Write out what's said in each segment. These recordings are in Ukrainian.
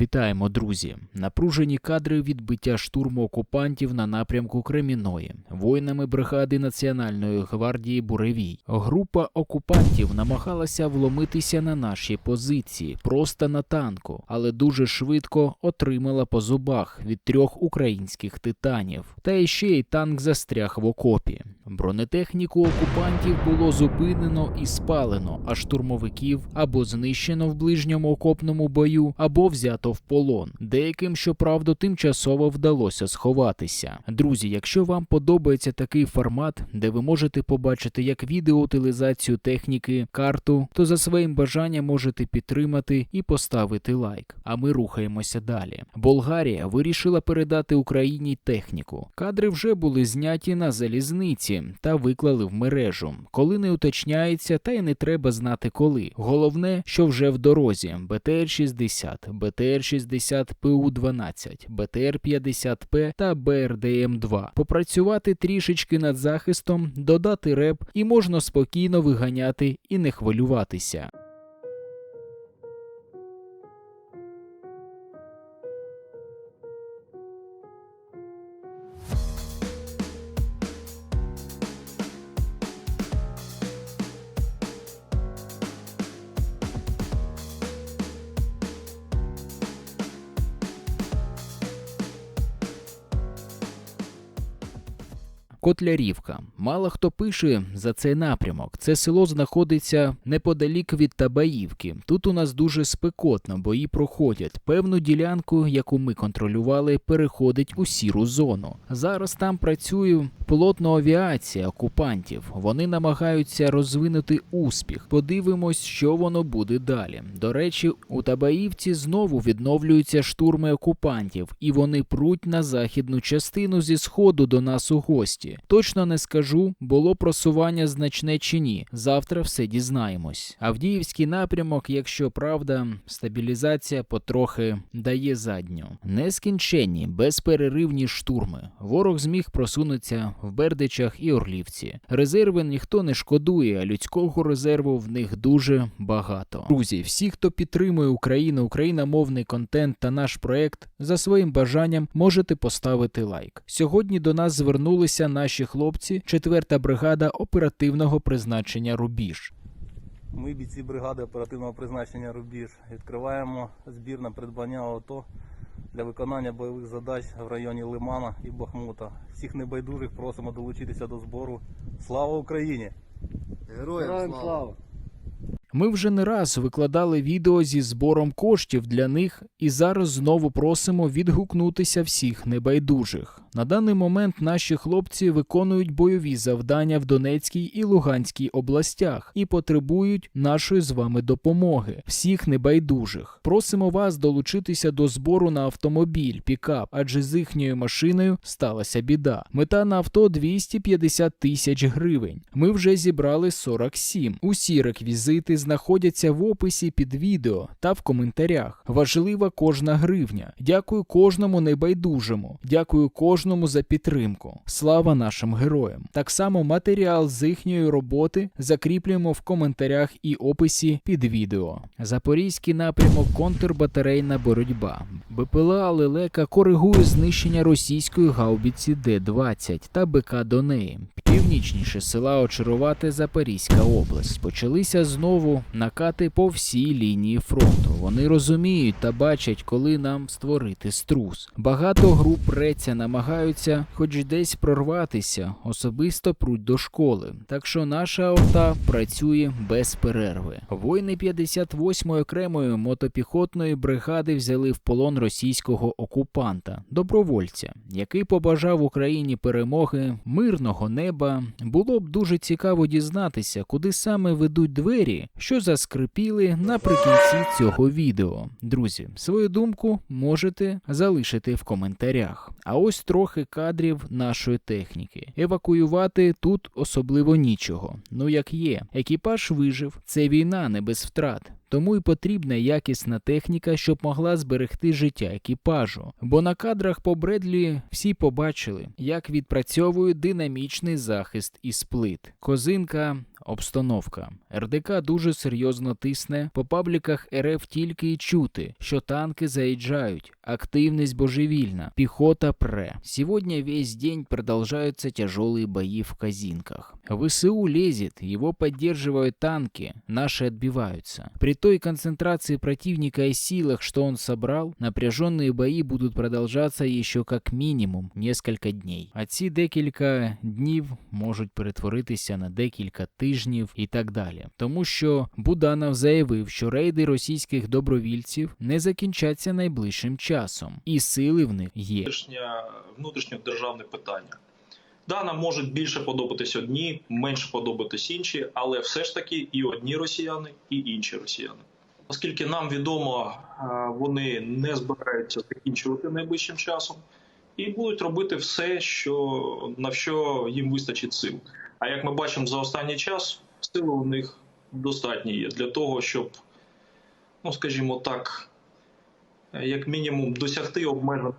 Вітаємо, друзі! Напружені кадри відбиття штурму окупантів на напрямку Креміної воїнами бригади Національної гвардії Буревій. Група окупантів намагалася вломитися на наші позиції просто на танку, але дуже швидко отримала по зубах від трьох українських титанів. Та іще й танк застряг в окопі. Бронетехніку окупантів було зупинено і спалено, а штурмовиків або знищено в ближньому окопному бою, або взято в полон. Деяким, щоправда, тимчасово вдалося сховатися. Друзі, якщо вам подобається такий формат, де ви можете побачити як відеоутилізацію техніки, карту, то за своїм бажанням можете підтримати і поставити лайк. А ми рухаємося далі. Болгарія вирішила передати Україні техніку. Кадри вже були зняті на залізниці та виклали в мережу. Коли не уточняється, та й не треба знати коли. Головне, що вже в дорозі: БТР-60, БТР-60 ПУ-12, БТР-50П та БРДМ-2. Попрацювати трішечки над захистом, додати реп і можна спокійно виганяти і не хвилюватися. Котлярівка. Мало хто пише за цей напрямок. Це село знаходиться неподалік від Табаївки. Тут у нас дуже спекотно, бої проходять. Певну ділянку, яку ми контролювали, переходить у сіру зону. Зараз там працює пілотна авіація окупантів. Вони намагаються розвинути успіх. Подивимось, що воно буде далі. До речі, у Табаївці знову відновлюються штурми окупантів, і вони пруть на західну частину зі сходу до нас у гості. Точно не скажу, було просування значне чи ні. Завтра все дізнаємось. Авдіївський напрямок, якщо правда, стабілізація потрохи дає задню. Нескінченні, безперервні штурми. Ворог зміг просунутися в Бердичах і Орлівці. Резерви ніхто не шкодує, а людського резерву в них дуже багато. Друзі, всі, хто підтримує Україну, україномовний контент та наш проект, за своїм бажанням можете поставити лайк. Сьогодні до нас звернулися наші хлопці, 4-та бригада оперативного призначення Рубіж. Ми, бійці бригади оперативного призначення Рубіж, відкриваємо збір на придбання авто для виконання бойових задач в районі Лимана і Бахмута. Всіх небайдужих просимо долучитися до збору. Слава Україні! Героям слава! Ми вже не раз викладали відео зі збором коштів для них, і зараз знову просимо відгукнутися всіх небайдужих. На даний момент наші хлопці виконують бойові завдання в Донецькій і Луганській областях і потребують нашої з вами допомоги, всіх небайдужих. Просимо вас долучитися до збору на автомобіль, пікап, адже з їхньою машиною сталася біда. Мета на авто 250 тисяч гривень. Ми вже зібрали 47. Усі реквізити знаходяться в описі під відео та в коментарях. Важлива кожна гривня. Дякую кожному небайдужому. Дякую кожному за підтримку. Слава нашим героям. Так само матеріал з їхньої роботи закріплюємо в коментарях і описі під відео. Запорізький напрямок контрбатарейна боротьба. БПЛА Лелека коригує знищення російської гаубіці Д-20 та БК до неї. Північніше села Очарувати Запорізька область. Почалися знову накати по всій лінії фронту. Вони розуміють та бачать, коли нам створити струс. Багато груп преться намагаються хоч десь прорватися, особисто пруть до школи. Так що наша орта працює без перерви. Воїни 58-ї окремої мотопіхотної бригади взяли в полон російського окупанта, добровольця, який побажав Україні перемоги, мирного неба. Було б дуже цікаво дізнатися, куди саме ведуть двері, що заскрипіли наприкінці цього відео. Друзі, свою думку можете залишити в коментарях. А ось трохи кадрів нашої техніки. Евакуювати тут особливо нічого. Ну як є, екіпаж вижив. Це війна не без втрат. Тому й потрібна якісна техніка, щоб могла зберегти життя екіпажу. Бо на кадрах по Бредлі всі побачили, як відпрацьовує динамічний захист із плит. Козинка обстановка. РДК дуже серйозно тисне. По пабліках РФ тільки й чути, що танки заїжджають, активність божевільна, піхота пре. Сегодня весь день продолжаются тяжелые бои в Казинках. ВСУ лезет, его поддерживают танки, наши отбиваются. При той концентрации противника и силах, что он собрал, напряженные бои будут продолжаться еще как минимум несколько дней. А ці декілька днів можуть перетворитися на декілька тижнів і так далі. Тому що Буданов заявив, що рейди російських добровільців не закінчаться найближчим часом, і сили в них є. внутрішнє, внутрішньодержавне питання. Да, нам можуть більше подобатись одні, менше подобатись інші, але все ж таки і одні росіяни, і інші росіяни. Оскільки нам відомо, е, вони не збираються закінчувати найближчим часом і будуть робити все, що на що їм вистачить сил. А як ми бачимо за останній час, сили у них достатньо є для того, щоб, ну скажімо так, як мінімум досягти обмежень.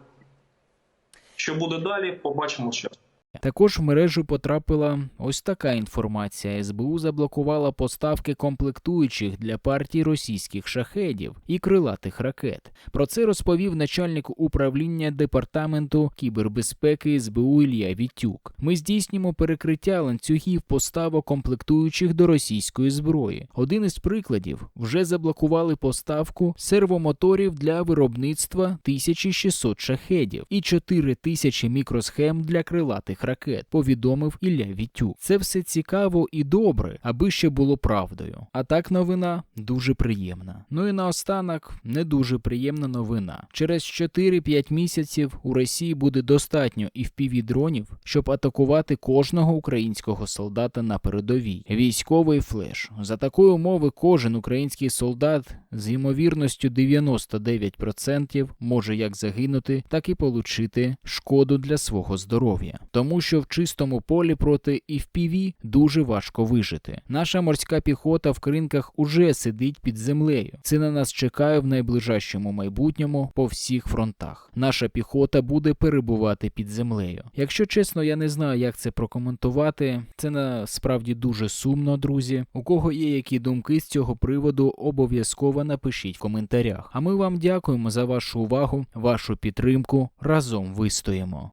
Що буде далі, побачимо з часом. Також в мережу потрапила ось така інформація. СБУ заблокувала поставки комплектуючих для партії російських шахедів і крилатих ракет. Про це розповів начальник управління департаменту кібербезпеки СБУ Ілля Вітюк. Ми здійснюємо перекриття ланцюгів поставок комплектуючих до російської зброї. Один із прикладів вже заблокували поставку сервомоторів для виробництва 1600 шахедів і 4000 мікросхем для крилатих ракет, повідомив Ілля Вітюк. Це все цікаво і добре, аби ще було правдою. А так новина дуже приємна. Ну і наостанок не дуже приємна новина. Через 4-5 місяців у Росії буде достатньо і дронів, щоб атакувати кожного українського солдата на передовій. Військовий флеш. За такої умови кожен український солдат з ймовірністю 99% може як загинути, так і получити шкоду для свого здоров'я. Тому що в чистому полі проти FPV дуже важко вижити. Наша морська піхота в кринках уже сидить під землею. Це на нас чекає в найближчому майбутньому по всіх фронтах. Наша піхота буде перебувати під землею. Якщо чесно, я не знаю, як це прокоментувати. Це насправді дуже сумно, друзі. У кого є які думки з цього приводу, обов'язково напишіть в коментарях. А ми вам дякуємо за вашу увагу, вашу підтримку. Разом вистоїмо.